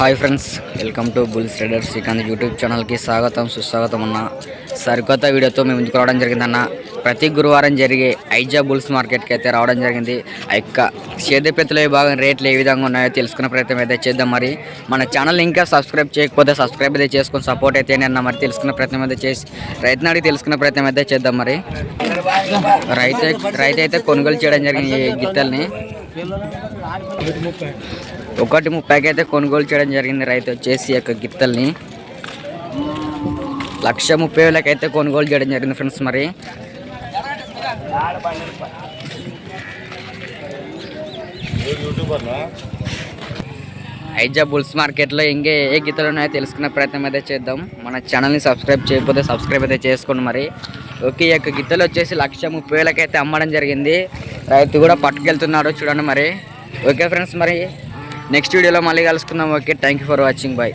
Hi friends welcome to Bulls Rider Srikanth YouTube ఛానల్కి స్వాగతం సుస్వాగతం అన్న. సరికొత్త వీడియోతో మేము ముందుకు రావడం జరిగిందన్న ప్రతి గురువారం జరిగే ఐజా బుల్స్ మార్కెట్కి అయితే రావడం జరిగింది. ఆ యొక్క సేద్యపెత్తుల భాగం రేట్లు ఏ విధంగా ఉన్నాయో తెలుసుకునే ప్రయత్నం అయితే చేద్దాం మరి. మన ఛానల్ ఇంకా సబ్స్క్రైబ్ చేయకపోతే సబ్స్క్రైబ్ అయితే చేసుకొని సపోర్ట్ అయితే అన్న మరి తెలుసుకునే ప్రయత్నం అయితే చేసి రైతుని అడిగి తెలుసుకునే ప్రయత్నం అయితే చేద్దాం మరి. రైతు రైతు అయితే కొనుగోలు చేయడం జరిగింది ఈ గిత్తల్ని. ఒకటి ముప్పైకి అయితే కొనుగోలు చేయడం జరిగింది రైతు వచ్చేసి యొక్క గిత్తల్ని. లక్ష ముప్పై వేలకి అయితే కొనుగోలు చేయడం జరిగింది ఫ్రెండ్స్ మరి. ఐజా బుల్స్ మార్కెట్లో ఇంకే ఏ గీతలు ఉన్నాయో తెలుసుకునే ప్రయత్నం అయితే చేద్దాం. మన ఛానల్ని సబ్స్క్రైబ్ చేయకపోతే సబ్స్క్రైబ్ అయితే చేసుకోండి మరి. ఓకే ఈ యొక్క గిత్తలు వచ్చేసి లక్ష ముప్పై వేలకి అయితే అమ్మడం జరిగింది. రైతు కూడా పట్టుకెళ్తున్నాడు చూడండి మరి. ఓకే ఫ్రెండ్స్ మరి నెక్స్ట్ వీడియోలో మళ్ళీ కలుసుకుందాం. Okay thank you for watching. Bye